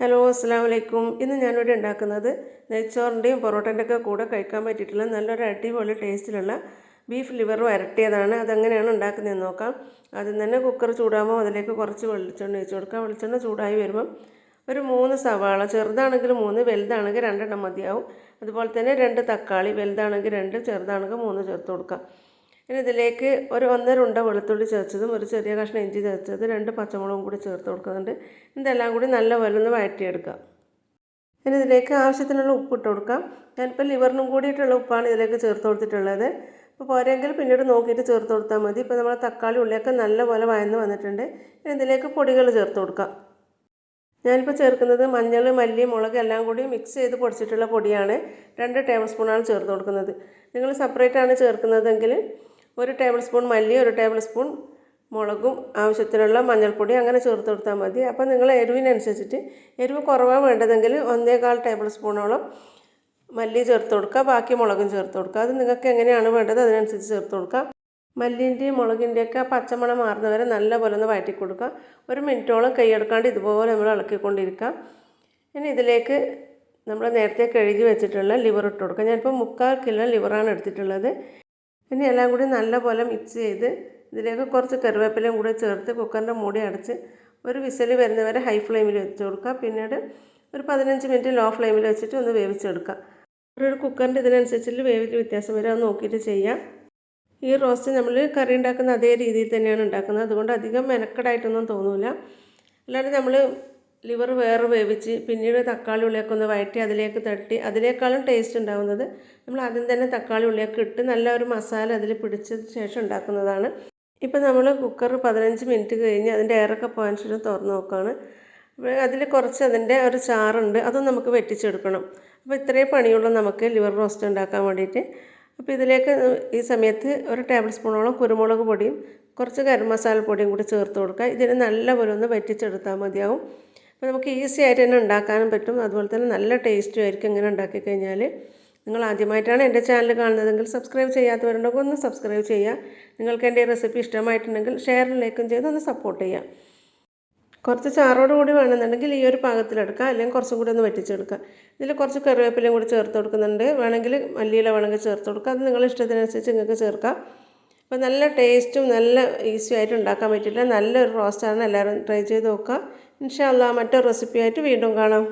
Hello അസ്സാം വലൈക്കും ഇന്ന് ഞാനിവിടെ ഉണ്ടാക്കുന്നത് നെയ്ച്ചോറിന്റെയും പൊറോട്ടന്റെ ഒക്കെ കൂടെ കഴിക്കാൻ പറ്റിയിട്ടുള്ള നല്ലൊരു അടിപൊളി ടേസ്റ്റിലുള്ള ബീഫ് ലിവർ വരട്ടിയതാണ് അതെങ്ങനെയാണ് ഉണ്ടാക്കുന്നതെന്ന് നോക്കാം. ആദ്യം തന്നെ കുക്കർ ചൂടാകുമ്പോൾ അതിലേക്ക് കുറച്ച് വെളിച്ചെണ്ണ ഒഴിച്ച് കൊടുക്കാം. വെളിച്ചെണ്ണ ചൂടായി വരുമ്പം ഒരു മൂന്ന് സവാള ചെറുതാണെങ്കിൽ മൂന്ന് വലുതാണെങ്കിൽ രണ്ടെണ്ണം മതിയാവും. അതുപോലെ തന്നെ രണ്ട് തക്കാളി വലുതാണെങ്കിൽ രണ്ട് ചെറുതാണെങ്കിൽ മൂന്ന് ചേർത്ത് കൊടുക്കാം. ഇനി ഇതിലേക്ക് ഒരു ഒന്നര ഉണ്ട വെളുത്തുള്ളി ചേർച്ചതും ഒരു ചെറിയ കഷ്ണം ഇഞ്ചി ചേർച്ചത് രണ്ട് പച്ചമുളകും കൂടി ചേർത്ത് കൊടുക്കുന്നുണ്ട്. ഇതെല്ലാം കൂടി നല്ല വലുന്ന് വഴറ്റിയെടുക്കാം. ഇനി ഇതിലേക്ക് ആവശ്യത്തിനുള്ള ഉപ്പ് ഇട്ട് കൊടുക്കാം. ഞാനിപ്പോൾ ലിവറിനും കൂടിയിട്ടുള്ള ഉപ്പാണ് ഇതിലേക്ക് ചേർത്ത് കൊടുത്തിട്ടുള്ളത്. അപ്പോൾ പോരെങ്കിൽ പിന്നീട് നോക്കിയിട്ട് ചേർത്ത് കൊടുത്താൽ മതി. ഇപ്പോൾ നമ്മൾ തക്കാളി ഉള്ളിയൊക്കെ നല്ലപോലെ വയന്ന് വന്നിട്ടുണ്ട്. ഇനി ഇതിലേക്ക് പൊടികൾ ചേർത്ത് കൊടുക്കാം. ഞാനിപ്പോൾ ചേർക്കുന്നത് മഞ്ഞൾ മല്ലി മുളക് എല്ലാം കൂടി മിക്സ് ചെയ്ത് പൊടിച്ചിട്ടുള്ള പൊടിയാണ്. രണ്ട് ടേബിൾ സ്പൂണാണ് ചേർത്ത് കൊടുക്കുന്നത്. നിങ്ങൾ സെപ്പറേറ്റ് ആണ് ചേർക്കുന്നതെങ്കിൽ ഒരു ടേബിൾ സ്പൂൺ മല്ലി ഒരു ടേബിൾ സ്പൂൺ മുളകും ആവശ്യത്തിനുള്ള മഞ്ഞൾപ്പൊടി അങ്ങനെ ചേർത്ത് കൊടുത്താൽ മതി. അപ്പോൾ നിങ്ങൾ എരിവിനനുസരിച്ചിട്ട് എരിവ് കുറവാണ് വേണ്ടതെങ്കിൽ ഒന്നേകാൽ ടേബിൾ സ്പൂണോളം മല്ലി ചേർത്ത് കൊടുക്കുക. ബാക്കി മുളകും ചേർത്ത് കൊടുക്കുക. അത് നിങ്ങൾക്ക് എങ്ങനെയാണ് വേണ്ടത് അതിനനുസരിച്ച് ചേർത്ത് കൊടുക്കുക. മല്ലിന്റെയും മുളകിന്റെയൊക്കെ പച്ചമണം മാറുന്നവരെ നല്ല പോലെ ഒന്ന് വഴറ്റി കൊടുക്കുക. ഒരു മിനിറ്റോളം കൈയെടുക്കാണ്ട് ഇതുപോലെ നമ്മൾ ഇളക്കിക്കൊണ്ടിരിക്കുക. ഇനി ഇതിലേക്ക് നമ്മൾ നേരത്തെ കഴുകി വെച്ചിട്ടുള്ള ലിവർ ഇട്ട് കൊടുക്കുക. ഞാനിപ്പോൾ മുക്കാൽ കിലോ ലിവറാണ് എടുത്തിട്ടുള്ളത്. ഇനി എല്ലാം കൂടി നല്ലപോലെ മിക്സ് ചെയ്ത് ഇതിലേക്ക് കുറച്ച് കറിവേപ്പിലയും കൂടി ചേർത്ത് കുക്കറിന്റെ മൂടി അടച്ച് ഒരു വിസൽ വരുന്നവരെ ഹൈ ഫ്ലെയിമിൽ വെച്ച് കൊടുക്കുക. പിന്നീട് ഒരു പതിനഞ്ച് മിനിറ്റ് ലോ ഫ്ലെയിമിൽ വെച്ചിട്ട് ഒന്ന് വേവിച്ചെടുക്കുക. ഒരു കുക്കറിന്റെ ഇതിനനുസരിച്ചിട്ട് വേവിൽ വ്യത്യാസം വരെ അത് നോക്കിയിട്ട് ചെയ്യാം. ഈ റോസ്റ്റ് നമ്മൾ കറി ഉണ്ടാക്കുന്ന അതേ രീതിയിൽ തന്നെയാണ് ഉണ്ടാക്കുന്നത്. അതുകൊണ്ട് അധികം മെനക്കെടായിട്ടൊന്നും തോന്നില്ല അല്ലാണ്ട് നമ്മൾ ലിവർ വേറെ വേവിച്ച് പിന്നീട് തക്കാളി ഉള്ളിയൊക്കെ ഒന്ന് വഴറ്റി അതിലേക്ക് തട്ടി അതിനേക്കാളും ടേസ്റ്റ് ഉണ്ടാകുന്നത് നമ്മൾ ആദ്യം തന്നെ തക്കാളി ഉള്ളിയൊക്കെ ഇട്ട് നല്ല ഒരു മസാല അതിൽ പിടിച്ചതിന് ശേഷം ഉണ്ടാക്കുന്നതാണ്. ഇപ്പം നമ്മൾ കുക്കർ പതിനഞ്ച് മിനിറ്റ് കഴിഞ്ഞ് അതിന്റെ എയറൊക്കെ ശേഷം തുറന്ന് നോക്കുകയാണ്. അതിൽ കുറച്ച് അതിന്റെ ഒരു ചാറുണ്ട് അതും നമുക്ക് വെട്ടിച്ചെടുക്കണം. അപ്പോൾ ഇത്രയും പണിയുള്ള നമുക്ക് ലിവർ റോസ്റ്റ് ഉണ്ടാക്കാൻ വേണ്ടിയിട്ട്. അപ്പോൾ ഇതിലേക്ക് ഈ സമയത്ത് ഒരു ടേബിൾ സ്പൂണോളം കുരുമുളക് പൊടിയും കുറച്ച് ഗരം മസാല പൊടിയും കൂടി ചേർത്ത് കൊടുക്കുക. ഇതിന് നല്ലപോലെ ഒന്ന് വറ്റിച്ചെടുത്താൽ മതിയാവും. അപ്പോൾ നമുക്ക് ഈസി ആയിട്ട് തന്നെ ഉണ്ടാക്കാനും പറ്റും. അതുപോലെ തന്നെ നല്ല ടേസ്റ്റും ആയിരിക്കും ഇങ്ങനെ ഉണ്ടാക്കി കഴിഞ്ഞാൽ നിങ്ങൾ ആദ്യമായിട്ടാണ് എന്റെ ചാനൽ കാണുന്നതെങ്കിൽ സബ്സ്ക്രൈബ് ചെയ്യാത്തവരുണ്ടെങ്കിൽ ഒന്ന് സബ്സ്ക്രൈബ് ചെയ്യുക. നിങ്ങൾക്ക് എന്റെ റെസിപ്പി ഇഷ്ടമായിട്ടുണ്ടെങ്കിൽ ഷെയറും ലൈക്കും ചെയ്ത് ഒന്ന് സപ്പോർട്ട് ചെയ്യുക. കുറച്ച് ചാറോട് കൂടി വേണമെന്നുണ്ടെങ്കിൽ ഈ ഒരു പാകത്തിലെടുക്കുക. അല്ലെങ്കിൽ കുറച്ചും കൂടി ഒന്ന് വറ്റിച്ചെടുക്കുക. ഇതിൽ കുറച്ച് കറിവേപ്പിലയും കൂടി ചേർത്ത് കൊടുക്കുന്നുണ്ട്. വേണമെങ്കിൽ മല്ലിയില വേണമെങ്കിൽ ചേർത്ത് കൊടുക്കുക. അത് നിങ്ങളുടെ ഇഷ്ടത്തിനനുസരിച്ച് നിങ്ങൾക്ക് ചേർക്കാം. അപ്പോൾ നല്ല ടേസ്റ്റും നല്ല ഈസി ആയിട്ട് ഉണ്ടാക്കാൻ പറ്റില്ല നല്ലൊരു റോസ്റ്റാണ് എല്ലാവരും ട്രൈ ചെയ്ത് നോക്കുക. ഇൻഷാല്ല മറ്റൊരു റെസിപ്പി ആയിട്ട് വീണ്ടും കാണാം.